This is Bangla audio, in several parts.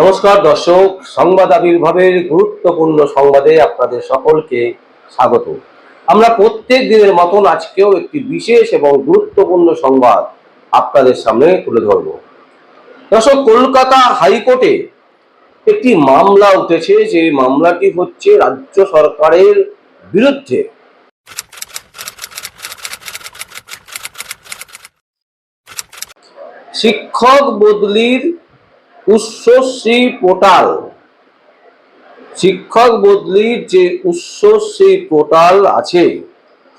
নমস্কার, দর্শক, সংবাদ আবির্ভাবের গুরুত্বপূর্ণ সংবাদে আপনাদের সকলকে স্বাগত। আমরা প্রত্যেক দিনের মতন আজকেও একটি বিশেষ এবং গুরুত্বপূর্ণ সংবাদ আপনাদের সামনে তুলে ধরব। দর্শক, কলকাতা হাইকোর্টে একটি মামলা উঠেছে, যে মামলাটি হচ্ছে রাজ্য সরকারের বিরুদ্ধে। শিক্ষক বদলির উচ্চশ্রী পোর্টাল শিক্ষক বদলির যে উচ্চশ্রী পোর্টাল আছে,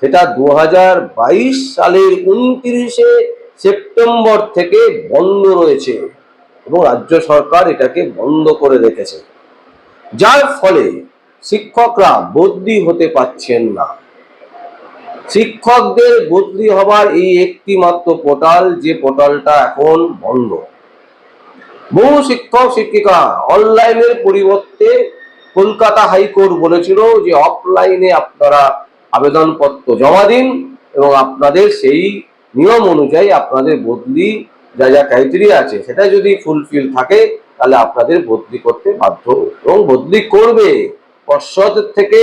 সেটা দু হাজার বাইশ সালের উনত্রিশে সেপ্টেম্বর থেকে বন্ধ রয়েছে এবং রাজ্য সরকার এটাকে বন্ধ করে রেখেছে। যার ফলে শিক্ষকরা বদলি হতে পারছেন না। শিক্ষকদের বদলি হবার এই একটি মাত্র পোর্টাল যে পোর্টালটা এখন বন্ধ। বহু শিক্ষক, শিক্ষিকা অনলাইনের পরিবর্তে কলকাতা হাইকোর্ট বলেছিল যে অফলাইনে আপনারা আবেদনপত্র জমা দিন এবং আপনাদের সেই নিয়ম অনুযায়ী আপনাদের বদলি যা যা ক্রাইটেরিয়া আছে সেটা যদি ফুলফিল থাকে, তাহলে আপনাদের বদলি করতে বাধ্য এবং বদলি করবে, পর্ষদ থেকে,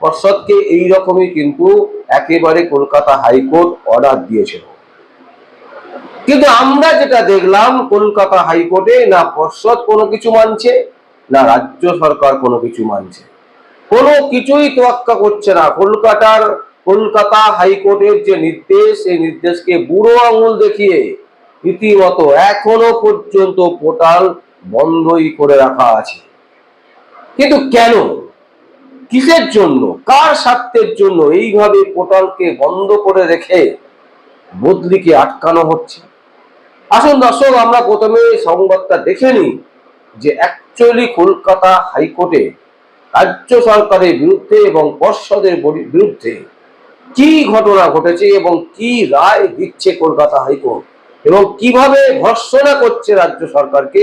পর্ষদকে এই রকমই কিন্তু একেবারে কলকাতা হাইকোর্ট অর্ডার দিয়েছিল। কিন্তু আমরা যেটা দেখলাম, কলকাতা হাইকোর্টে না পর্ষদ কোনো কিছু মানছে, না রাজ্য সরকার কোনো কিছু মানছে। কোনো কিছুই তোয়াক্কা করছে না। কলকাতার, কলকাতা হাইকোর্টের যে নির্দেশ সেই নির্দেশকে বুড়ো আঙুল দেখিয়ে রীতিমতো এখনও পর্যন্ত পোর্টাল বন্ধই করে রাখা আছে। কিন্তু কেন? কিসের জন্য? কার স্বার্থের জন্য? এইভাবে পোর্টালকে বন্ধ করে রেখে বদলিকে আটকানো হচ্ছে? আসুন দর্শক, আমরা প্রথমে সংবাদটা দেখে নিই যে অ্যাকচুয়ালি কলকাতা হাইকোর্টে রাজ্য সরকারের বিরুদ্ধে এবং পর্ষদের বিরুদ্ধে কি ঘটনা ঘটেছে এবং কি রায় দিচ্ছে কলকাতা হাইকোর্ট এবং কীভাবে ভর্সনা করছে রাজ্য সরকারকে,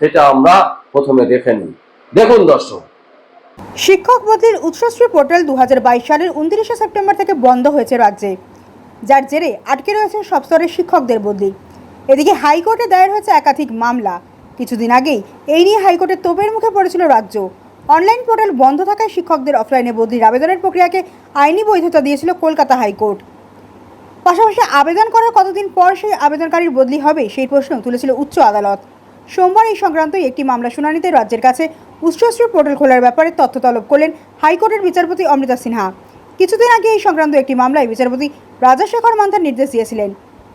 সেটা আমরা প্রথমে দেখে নিই। দেখুন দর্শক। শিক্ষক বদলির উৎসশ্রী পোর্টাল দু হাজার বাইশ সালের উনত্রিশে সেপ্টেম্বর থেকে বন্ধ হয়েছে রাজ্যে। যার জেরে আটকে রয়েছে সব স্তরের শিক্ষকদের বদলি। এদিকে হাইকোর্টে দায়ের হয়েছে একাধিক মামলা। কিছুদিন আগেই এই নিয়ে হাইকোর্টের তোপের মুখে পড়েছিল রাজ্য। অনলাইন পোর্টাল বন্ধ থাকায় শিক্ষকদের অফলাইনে বদলির আবেদনের প্রক্রিয়াকে আইনি বৈধতা দিয়েছিল কলকাতা হাইকোর্ট। পাশাপাশি আবেদন করার কতদিন পর সেই আবেদনকারীর বদলি হবে সেই প্রশ্ন তুলেছিল উচ্চ আদালত। সোমবার এই সংক্রান্ত একটি মামলা শুনানিতে রাজ্যের কাছে উচ্চশ্রী পোর্টাল খোলার ব্যাপারে তথ্য তলব করলেন হাইকোর্টের বিচারপতি অমৃতা সিনহা। কিছুদিন আগে এই সংক্রান্ত একটি মামলায় বিচারপতি রাজাশেখর মান্থার নির্দেশ দিয়েছিলেন।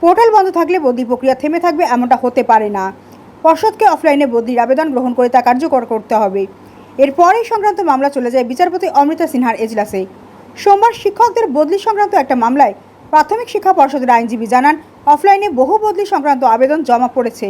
পোর্টাল বন্ধ থাকলে বদলি প্রক্রিয়া থেমে থাকবে এমনটা হতে পারে না। পর্ষদকে অফলাইনে বদলির আবেদন গ্রহণ করে তা কার্যকর করতে হবে। এরপর এই সংক্রান্ত মামলা চলে যায় বিচারপতি অমৃতা সিনহার এজলাসে। সোমবার শিক্ষকদের বদলি সংক্রান্ত একটা মামলায় প্রাথমিক শিক্ষা পর্ষদের আইনজীবী জানান, অফলাইনে বহু বদলি সংক্রান্ত আবেদন জমা পড়েছে।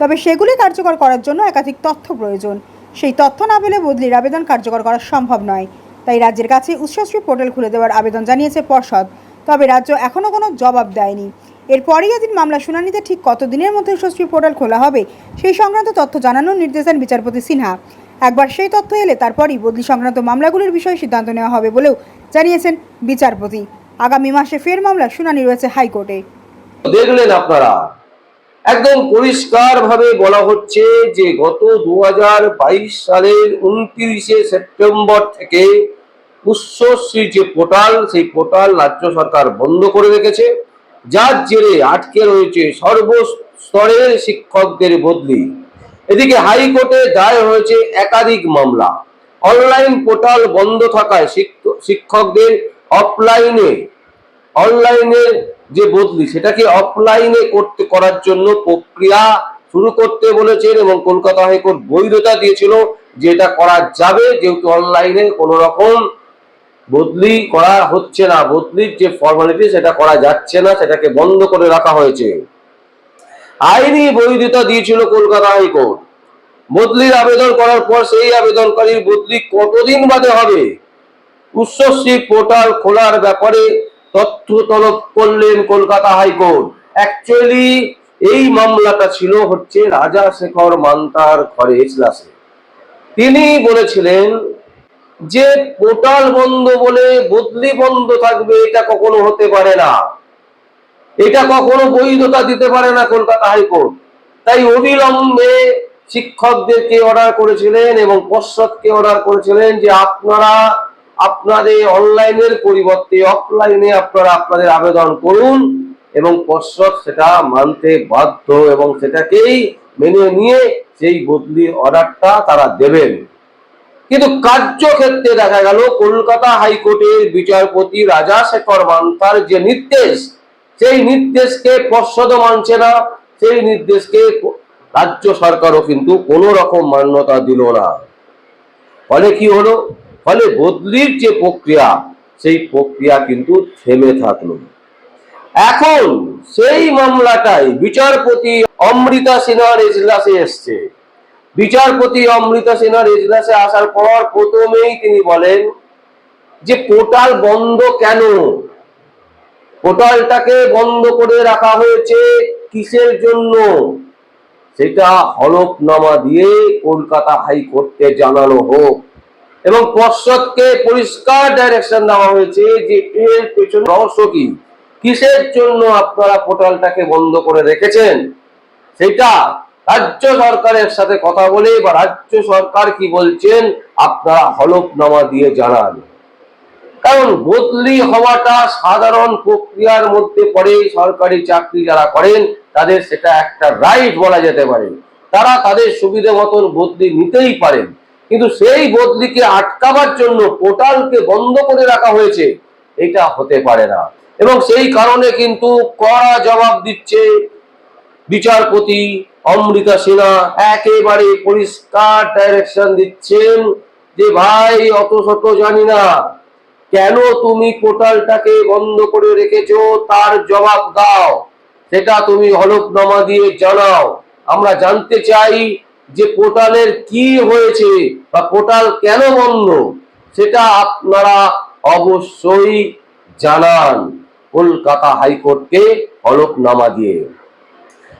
তবে সেগুলি কার্যকর করার জন্য একাধিক তথ্য প্রয়োজন। সেই তথ্য না পেলে বদলির আবেদন কার্যকর করা সম্ভব নয়। তাই রাজ্যের কাছে উচ্চশ্রী পোর্টাল খুলে দেওয়ার আবেদন জানিয়েছে পর্ষদ। তবে রাজ্য এখনও কোনো জবাব দেয়নি। এরপরই এদিন মামলা শুনানিতে ঠিক কতদিনের মধ্যে উচ্চশ্রী পোর্টাল খোলা হবে, সেই সংক্রান্ত তথ্য জানানোর নির্দেশ দেন বিচারপতি সিনহা। একবার সেই তথ্য এলে তারপরই বদলি সংক্রান্ত মামলাগুলির বিষয়ে সিদ্ধান্ত নেওয়া হবে বলেও জানিয়েছেন বিচারপতি। আগামী মাসে ফের মামলা শুনানি রয়েছে হাইকোর্টে। দেখলেন আপনারা, একদম পরিষ্কার ভাবে বলা হচ্ছে যে গত দু হাজার বাইশ সালের উনত্রিশে সেপ্টেম্বর থেকে উচ্চশ্রী যে পোর্টাল, সেই পোর্টাল রাজ্য সরকার বন্ধ করে রেখেছে। যার জেরে আটকে রয়েছে সর্বস্তরের শিক্ষকদের বদলি। এদিকে হাইকোর্টে দায়ের হয়েছে একাধিক মামলা। অনলাইন পোর্টাল বন্ধ থাকায় শিক্ষ- শিক্ষকদের অফলাইনে অনলাইনের যে বদলি, সেটাকে অফলাইনে করতে করার জন্য প্রক্রিয়া শুরু করতে বলেছেন এবং কলকাতা হাইকোর্ট বৈধতা দিয়েছিল যে এটা করা যাবে, যেহেতু অনলাইনে কোনো রকম বদলি করা হচ্ছে না, বদলির যে ফর্মালিটি সেটা করা যাচ্ছে না, সেটাকে বন্ধ করে রাখা হয়েছে। আইনি বৈধতা দিয়েছিল কলকাতা হাইকোর্ট। বদলির আবেদন করার পর সেই আবেদনকারীর বদলি কতদিন বাদে হবে? উচ্চশ্রী পোর্টাল খোলার ব্যাপারে তথ্য তলব করলেন কলকাতা হাইকোর্ট। অ্যাকচুয়ালি এই মামলাটা ছিল হচ্ছে রাজা শেখর মান্তার ঘরে তিনি বলেছিলেন যে পোর্টাল বন্ধ বলে বদলি বন্ধ থাকবে, এটা কখনো হতে পারে না। এটা কখনো বৈধতা দিতে পারে না কলকাতা হাইকোর্ট। তাই অবিলম্বে শিক্ষকদেরকে অর্ডার করেছিলেন এবং পর্ষদকে অর্ডার করেছিলেন যে আপনারা আপনাদের অনলাইনের পরিবর্তে অফলাইনে আপনারা আপনাদের আবেদন করুন এবং পর্ষদ সেটা মানতে বাধ্য এবং সেটাকেই মেনে নিয়ে সেই বদলি অর্ডারটা তারা দেবেন। কিন্তু কার্যক্ষেত্রে দেখা গেল, কলকাতা হাইকোর্টের বিচারপতি রাজা শেখর মান্তার যে নির্দেশ, সেই নির্দেশকে পর্ষদ মানছে না, সেই নির্দেশকে রাজ্য সরকারও কিন্তু কোনো রকম মান্যতা দিল না। ফলে কি হলো? ফলে বদলির যে প্রক্রিয়া, সেই প্রক্রিয়া কিন্তু থেমে থাকল। এখন সেই মামলাটাই বিচারপতি অমৃতা সিনহার এজলাসে এসছে। বিচারপতি অমৃতা সিনহার এজলাসে আসার পর প্রথমেই তিনি বলেন যে পোর্টাল বন্ধ কেন? পোর্টালটাকে বন্ধ করে রাখা হয়েছে কিসের জন্য? সেটা হলফনামা দিয়ে কলকাতা হাইকোর্টে জানানো হোক। এবং পর্ষদকে পরিষ্কার ডাইরেকশন দেওয়া হয়েছে যে এর পেছনে রহস্য কি? কিসের জন্য আপনারা পোর্টালটাকে বন্ধ করে রেখেছেন? সেটা রাজ্য সরকারের সাথে কথা বলে বা রাজ্য সরকার কি বলছেন, আপনারা হলফনামা দিয়ে জানান। কারণ বদলি হওয়াটা সাধারণ প্রক্রিয়ার মধ্যে পড়ে সরকারি চাকরি যারা করেন, তাদের সেটা একটা রাইট বলা যেতে পারে। তারা তাদের সুবিধে মতন বদলি নিতেই পারেন। কিন্তু সেই বদলিকে আটকাবার জন্য পোর্টালকে বন্ধ করে রাখা হয়েছে, এটা হতে পারে না। এবং সেই কারণে কিন্তু কড়া জবাব দিচ্ছে বিচারপতি অমৃতা সিনহা একেবারে পরিষ্কার ডাইরেকশন দিচ্ছেন যে ভাই, অত শত জানি না কেন তুমি পোর্টালটাকে বন্ধ করে রেখেছো, তার জবাব দাও। সেটা তুমি হলফনামা দিয়ে জানাও। আমরা জানতে চাই যে পোর্টালের কি হয়েছে বা পোর্টাল কেন বন্ধ, সেটা আপনারা অবশ্যই জানান। কলকাতা হাইকোর্টকে হলফনামা দিয়ে।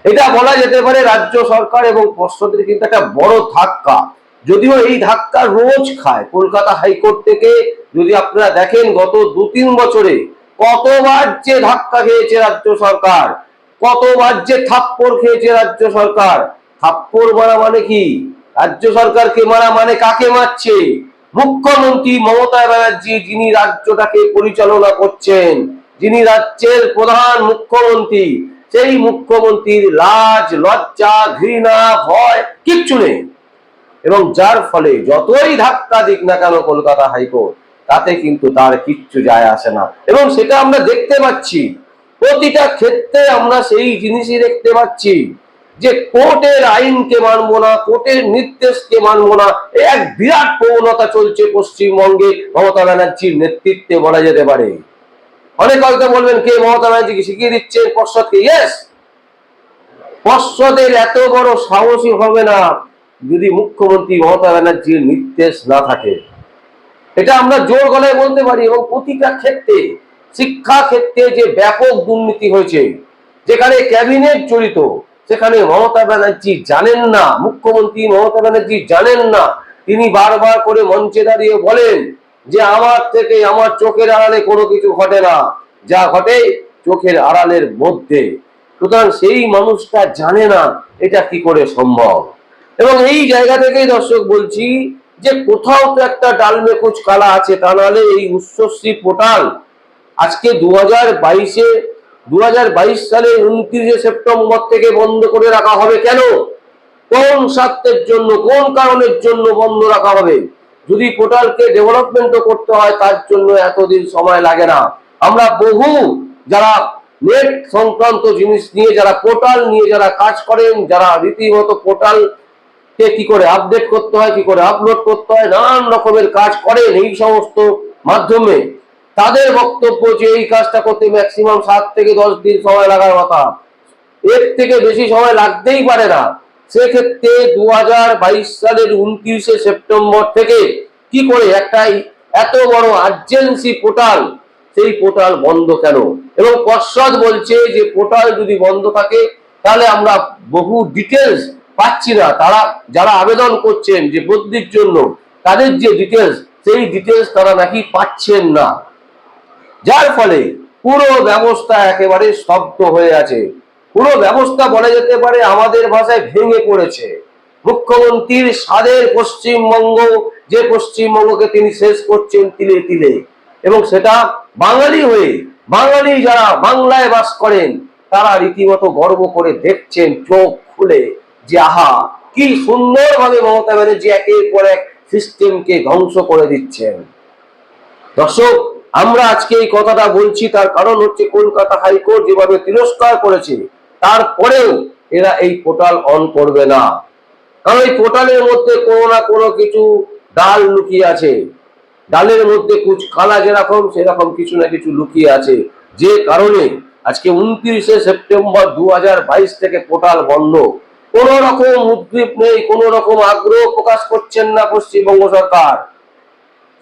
এটা বলা যেতে পারে রাজ্য সরকার এবং পর্ষদের কিন্তু একটা বড় ধাক্কা। যদিও এই ধাক্কা রোজ খায়। কলকাতা হাইকোর্ট থেকে যদি আপনারা দেখেন গত দু তিন বছরে কতবার যে ধাক্কা খেয়েছে রাজ্য সরকার, কতবার যে থাপ্পড় খেয়েছে রাজ্য সরকার। থাপ্পড় মারা মানে কি? রাজ্য সরকারকে মারা মানে কাকে মারছে? মুখ্যমন্ত্রী মমতা ব্যানার্জি যিনি রাজ্যটাকে পরিচালনা করছেন, যিনি রাজ্যের প্রধান মুখ্যমন্ত্রী সেই মুখ্যমন্ত্রীর লাজ, লজ্জা, ঘৃণা, ভয় কিচ্ছু নেই। এবং যার ফলে যতই ধাক্কা দিক না কেন কলকাতা হাইকোর্ট, তাতে কিন্তু তার কিচ্ছু যায় আসে না। এবং সেটা আমরা দেখতে পাচ্ছি। প্রতিটা ক্ষেত্রে আমরা সেই জিনিসই দেখতে পাচ্ছি যে কোর্টের আইনকে মানবো না, কোর্টের নির্দেশকে মানবো না। এক বিরাট প্রবণতা চলছে পশ্চিমবঙ্গে। মমতা ব্যানার্জির নেতৃত্বে বলা যেতে পারে। অনেক হয়তো বলবেন, কে মমতা ব্যানার্জিকে শিখিয়ে দিচ্ছে? পর্ষদকে ইয়েস পর্ষদের এত বড় সাহসী হবে না যদি মুখ্যমন্ত্রী মমতা ব্যানার্জির নির্দেশ না থাকে। এটা আমরা জোর গলায় বলতে পারি এবং প্রতিটা ক্ষেত্রে, শিক্ষা ক্ষেত্রে যে ব্যাপক দুর্নীতি হয়েছে, যেখানে ক্যাবিনেট জড়িত, সেখানে মমতা ব্যানার্জি জানেন না, মুখ্যমন্ত্রী মমতা ব্যানার্জি জানেন না, তিনি বারবার করে মঞ্চে দাঁড়িয়ে বলেন যে আমার থেকে আমার চোখের আড়ালে কোনো কিছু ঘটে না, যা ঘটে চোখের আড়ালের মধ্যে। সুতরাং সেই মানুষটা জানে না এটা কি করে সম্ভব। এবং এই জায়গা থেকেই দর্শক বলছি যে কোথাও তো একটা ডালমে কুচ কালা আছে, তা নাহলে এই উচ্চশ্রী পোর্টাল আজকে দু হাজার বাইশে দু হাজার বাইশ সালে উনত্রিশে সেপ্টেম্বর থেকে বন্ধ করে রাখা হবে কেন? কোন স্বার্থের জন্য, কোন কারণের জন্য বন্ধ রাখা হবে? যদি পোর্টালকে ডেভেলপমেন্টও করতে হয়, তার জন্য এতদিন সময় লাগে না। আমরা বহু যারা নেট সংক্রান্ত জিনিস নিয়ে, যারা পোর্টাল নিয়ে যারা কাজ করেন, যারা রীতিমতো পোর্টাল কে কি করে আপডেট করতে হয়, কি করে আপলোড করতে হয়, নানান রকমের কাজ করেন এই সমস্ত মাধ্যমে। তাদের বক্তব্য যে এই কাজটা করতে ম্যাক্সিমাম সাত থেকে দশ দিন সময় লাগার কথা। এর থেকে বেশি সময় লাগতেই পারে না। সেক্ষেত্রে দু হাজার বাইশ সালের উনত্রিশে সেপ্টেম্বর থেকে কি করে একটাই এত বড় আর্জেন্সি পোর্টাল সেই পোর্টাল বন্ধ কেন? এবং পর্ষদ বলছে যে পোর্টাল যদি বন্ধ থাকে, তাহলে আমরা বহু ডিটেলস পাচ্ছি না। তারা, যারা আবেদন করছেন যে বদলির জন্য, তাদের যে ডিটেলস সেই ডিটেলস তারা নাকি পাচ্ছেন না। যার ফলে পুরো ব্যবস্থা একেবারে স্তব্ধ হয়ে আছে। পুরো ব্যবস্থা বলা যেতে পারে আমাদের ভাষায় ভেঙে পড়েছে। মুখ্যমন্ত্রীর স্বাদের পশ্চিমবঙ্গ, যে পশ্চিমবঙ্গকে তিনি শেষ করছেন তিলে তিলে। এবং সেটা বাঙালি হয়ে, বাঙালি যারা বাংলায় বাস করেন, তারা রীতিমতো গর্ব করে দেখছেন চোখ খুলে যে আহা, কি সুন্দরভাবে মমতা ব্যানার্জি একের পর এক সিস্টেমকে ধ্বংস করে দিচ্ছেন। দর্শক, আমরা আজকে এই কথাটা বলছি, তার কারণ হচ্ছে কলকাতা হাইকোর্ট যেভাবে তিরস্কার করেছে তারপরেও এরা এই পোর্টাল অন করবে না। কারণ এই পোর্টালের মধ্যে কোনো না কোনো কিছু ডাল লুকিয়ে আছে। ডালের মধ্যে কুচ কালা যেরকম, সেরকম কিছু না কিছু লুকিয়ে আছে। যে কারণে আজকে উনত্রিশে সেপ্টেম্বর দু হাজার বাইশ থেকে পোর্টাল বন্ধ। কোন রকম উদ্গ্রীব নেই, কোন রকম আগ্রহ প্রকাশ করছেন না পশ্চিমবঙ্গ সরকার।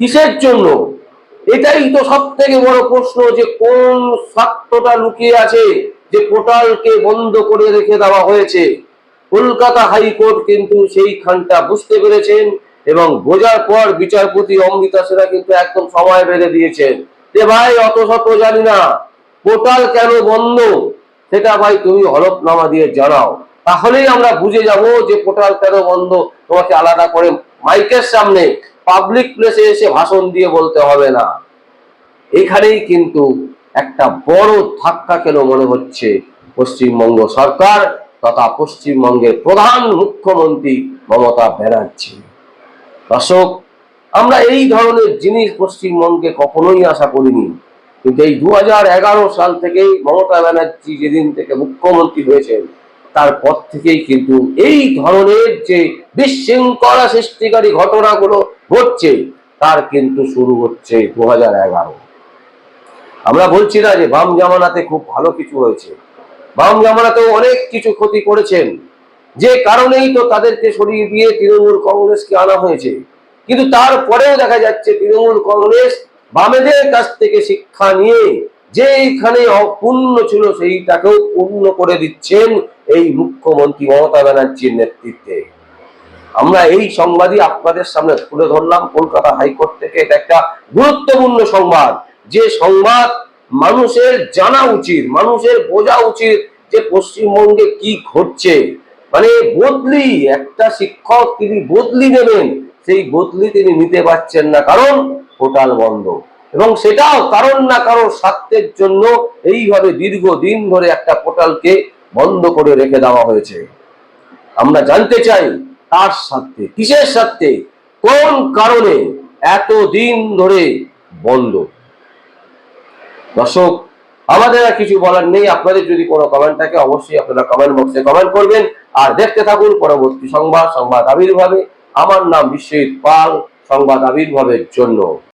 কিসের জন্য? এটাই তো সব থেকে বড় প্রশ্ন যে কোন স্বার্থটা লুকিয়ে আছে। যে পোর্টালকে বন্ধ করে রেখে দেওয়া হয়েছে। কলকাতা হাইকোর্ট কিন্তু সেইখানটা বুঝতে পেরেছেন এবং বোঝার পর বিচারপতি অমৃতা সেরা কিন্তু একদম সময় বেঁধে দিয়েছেন। যে ভাই, অত শত জানি না, পোর্টাল কেন বন্ধ? সেটা ভাই তুমি হলফনামা দিয়ে জানাও। তাহলেই আমরা বুঝে যাব যে পোর্টাল কেন বন্ধ। তোমাকে আলাদা করে মাইকের সামনে পাবলিক প্লেসে এসে ভাষণ দিয়ে বলতে হবে না। এখানেই কিন্তু একটা বড় ধাক্কা কেন মনে হচ্ছে পশ্চিমবঙ্গ সরকার তথা পশ্চিমবঙ্গের প্রধান মুখ্যমন্ত্রী মমতা ব্যানার্জি? দর্শক, আমরা এই ধরনের জিনিস পশ্চিমবঙ্গে কখনোই আশা করিনি। কিন্তু এই দু হাজার এগারো সাল থেকেই মমতা ব্যানার্জি যেদিন থেকে মুখ্যমন্ত্রী হয়েছেন তারপর থেকেই কিন্তু এই ধরনের যে বিশৃঙ্খলা সৃষ্টিকারী ঘটনাগুলো ঘটছে, তার কিন্তু শুরু হচ্ছে দু হাজার এগারো। আমরা বলছি না যে বাম জামানাতে খুব ভালো কিছু হয়েছে বাম জামানাতেও অনেক কিছু ক্ষতি করেছেন। যে কারণেই তো তাদেরকে সরিয়ে দিয়ে তৃণমূল কংগ্রেসকে আনা হয়েছে। কিন্তু তারপরেও দেখা যাচ্ছে তৃণমূল কংগ্রেস বামেদের কাছ থেকে শিক্ষা নিয়ে যে এইখানে অপূর্ণ ছিল সেইটাকেও পূর্ণ করে দিচ্ছেন এই মুখ্যমন্ত্রী মমতা ব্যানার্জির নেতৃত্বে। আমরা এই সংবাদই আপনাদের সামনে তুলে ধরলাম। কলকাতা হাইকোর্ট থেকে এটা একটা গুরুত্বপূর্ণ সংবাদ। যে সংবাদ মানুষের জানা উচিত, মানুষের বোঝা উচিত যে পশ্চিমবঙ্গে কি ঘটছে। মানে বদলি, একটা শিক্ষক তিনি বদলি নেবেন সেই বদলি তিনি নিতে পারছেন না কারণ পোর্টাল বন্ধ। এবং সেটাও কারণ না কারণ স্বার্থের জন্য এইভাবে দীর্ঘদিন ধরে একটা পোর্টালকে বন্ধ করে রেখে দেওয়া হয়েছে। আমরা জানতে চাই তার স্বার্থে, কিসের স্বার্থে? কোন কারণে এত দিন ধরে বন্ধ? দর্শক, আমাদের আর কিছু বলার নেই। আপনাদের যদি কোনো কমেন্ট থাকে, অবশ্যই আপনারা কমেন্ট বক্সে কমেন্ট করবেন। আর দেখতে থাকুন পরবর্তী সংবাদ সংবাদ আবির্ভাবে। আমার নাম বিশ্বজিৎ পাল, সংবাদ আবির্ভাবের জন্য।